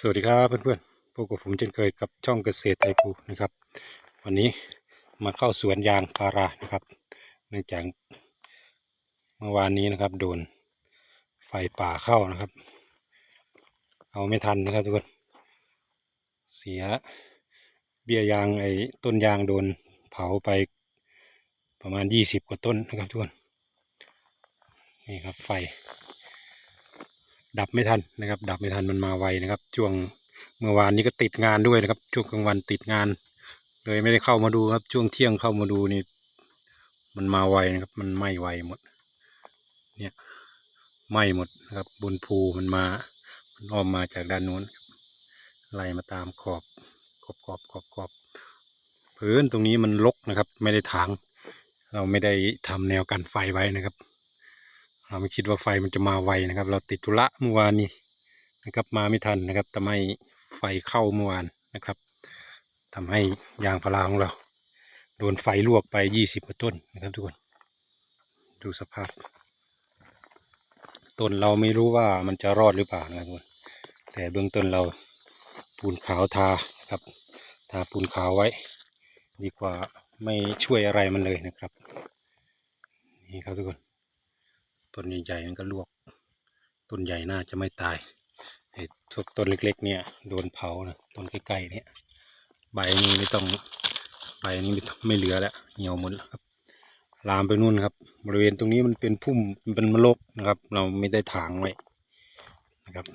สวัสดีครับเพื่อนๆพบกับผมเช่นเคยกับช่องเกษตรไทยภูนะครับ วันนี้มาเข้าสวนยางพารานะครับ เนื่องจากเมื่อวานนี้นะครับ โดนไฟป่าเข้านะครับ เอาไม่ทันนะครับทุกคน เสียเบี้ยยางไอ้ต้นยางโดนเผาไปประมาณยี่สิบกว่าต้นนะครับทุกคน นี่ครับไฟ ดับไม่ทันนะครับ ดับไม่ทันมันมาไวนะครับ ช่วงเมื่อวานนี้ก็ติดงานด้วยนะครับ ช่วงกลางวันติดงาน เลยไม่ได้เข้ามาดูครับ ช่วงเที่ยงเข้ามาดูนี่ มันมาไวนะครับ มันไหม้ไวหมด เนี่ยไหม้หมดนะครับ บนภูมันมา มันอ้อมมาจากด้านนู้นไล่มาตามขอบขอบขอบขอบขอบพื้นตรงนี้มันรกนะครับ ไม่ได้ถางเราไม่ได้ทำแนวกันไฟไว้นะครับ ไม่คิดว่าไฟมันจะมาไวนะครับ เราติดธุระเมื่อวานนี้นะครับ มาไม่ทันนะครับทำให้ไฟเข้าเมื่อวานนะครับทำให้ยางพาราของเรา โดนไฟลวกไปยี่สิบกว่าต้นนะครับทุกคน ดูสภาพ ต้นเราไม่รู้ว่ามันจะรอดหรือเปล่านะครับทุกคนแต่เบื้องต้นเราปูนขาวทาครับ ทาปูนขาวไว้ ดีกว่าไม่ช่วยอะไรมันเลยนะครับ นี่ครับทุกคน ต้นใหญ่ๆมันก็ลวก ต้นใหญ่น่าจะไม่ตายไอ้ทุกต้นเล็ก ๆ เนี่ยโดนเผานะต้นใกล้ๆเนี่ยใบนี้ไม่ต้องใบนี้ไม่ไม่เหลือแล้วเหี่ยวหมดแล้วครับ ลามไปนู่นครับ บริเวณตรงนี้มันเป็นพุ่มเป็นมะลกนะครับ เราไม่ได้ถางไว้นะครับ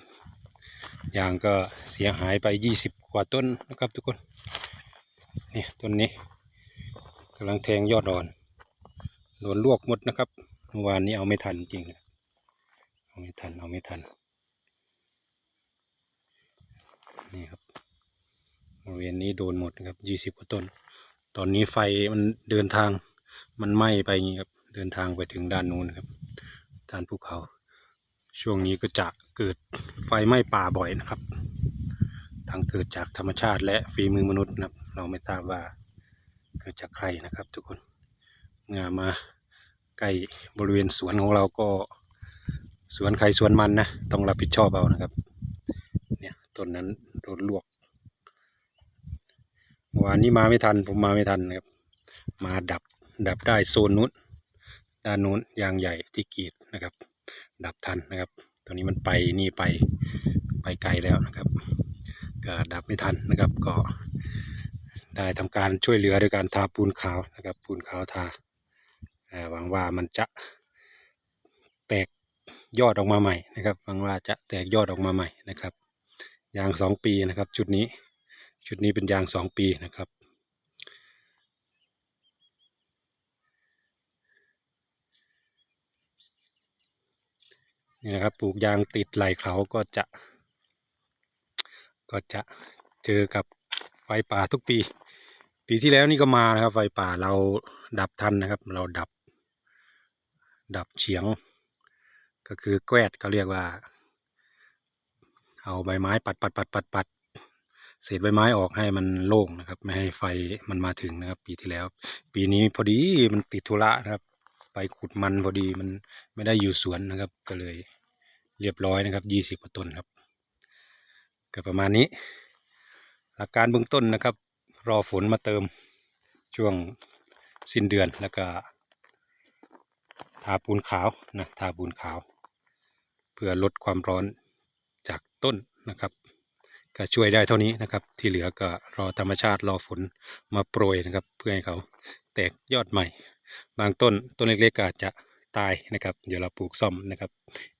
ยางก็เสียหายไปยี่สิบกว่าต้นนะครับทุกคนเนี่ยต้นนี้กำลังแทงยอดอ่อนโดนลวกหมดนะครับ เมื่อวานนี้เอาไม่ทันจริงเอาไม่ทันเอาไม่ทัน นี่ครับบริเวณนี้โดนหมดนะครับยี่สิบกว่าต้น ตอนนี้ไฟมันเดินทางมันไหม้ไปงนี้ครับ เดินทางไปถึงด้านนู้นครับด้านภูเขา ช่วงนี้ก็จะเกิดไฟไหม้ป่าบ่อยนะครับ ทั้งเกิดจากธรรมชาติและฝีมือมนุษย์นะครับ เราไม่ทราบว่าเกิดจากใครนะครับ ทุกคนเมื่อมา ใกล้บริเวณสวนของเราก็สวนใครสวนมันนะต้องรับผิดชอบเอานะครับ เนี่ยต้นนั้นโดนลวกวานนี้มาไม่ทันผมมาไม่ทันนะครับ มาดับดับได้โซนนู้นด้านนู้นยางใหญ่ที่กรีดนะครับ ดับทันนะครับตอนนี้มันไปนี่ไปไปไกลแล้วนะครับ ก็ดับไม่ทันนะครับก็ได้ทำการช่วยเหลือโดยการทาปูนขาวนะครับ ปูนขาวทา หวังว่ามันจะแตกยอดออกมาใหม่นะครับหวังว่าจะแตกยอดออกมาใหม่นะครับ ยางสองปีนะครับ ชุดนี้ ชุดนี้เป็นยางสองปีนะครับนี่นะครับปลูกยางติดไหลเขาก็จะ ก็จะเจอกับไฟป่าทุกปี ปีที่แล้วนี่ก็มานะครับ ไฟป่าเราดับทันนะครับ เราดับ ดับเฉียง ก็คือแกวดเขาเรียกว่า เอาใบไม้ปัดปัดปัดปัดปัดเศษใบไม้ออกให้มันโล่งนะครับ ไม่ให้ไฟมันมาถึงนะครับ ปีที่แล้ว ปีนี้พอดีมันติดธุระนะครับ ไปขุดมันพอดีมันไม่ได้อยู่สวนนะครับ ก็เลยเรียบร้อยนะครับยี่สิบกว่าต้นครับ ก็ประมาณนี้ หลักการเบื้องต้นนะครับ รอฝนมาเติมช่วงสิ้นเดือนแล้วก็ ทาปูนขาวนะทาปูนขาว เพื่อลดความร้อนจากต้นนะครับ ก็ช่วยได้เท่านี้นะครับ ที่เหลือก็รอธรรมชาติรอฝนมาโปรยนะครับ เพื่อให้เขาแตกยอดใหม่ บางต้นต้นเล็กๆก็อาจจะตายนะครับ เดี๋ยวเราปลูกซ่อมนะครับ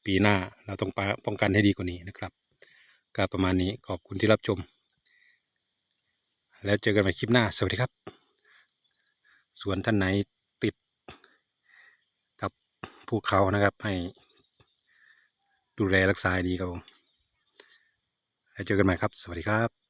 ปีหน้าเราต้องป้องกันให้ดีกว่านี้นะครับก็ประมาณนี้ขอบคุณที่รับชม แล้วเจอกันใหม่คลิปหน้าสวัสดีครับ ส่วนท่านไหน ภูเขานะครับ ให้ดูแลรักษาดีครับผมแล้วเจอกันใหม่ครับ สวัสดีครับ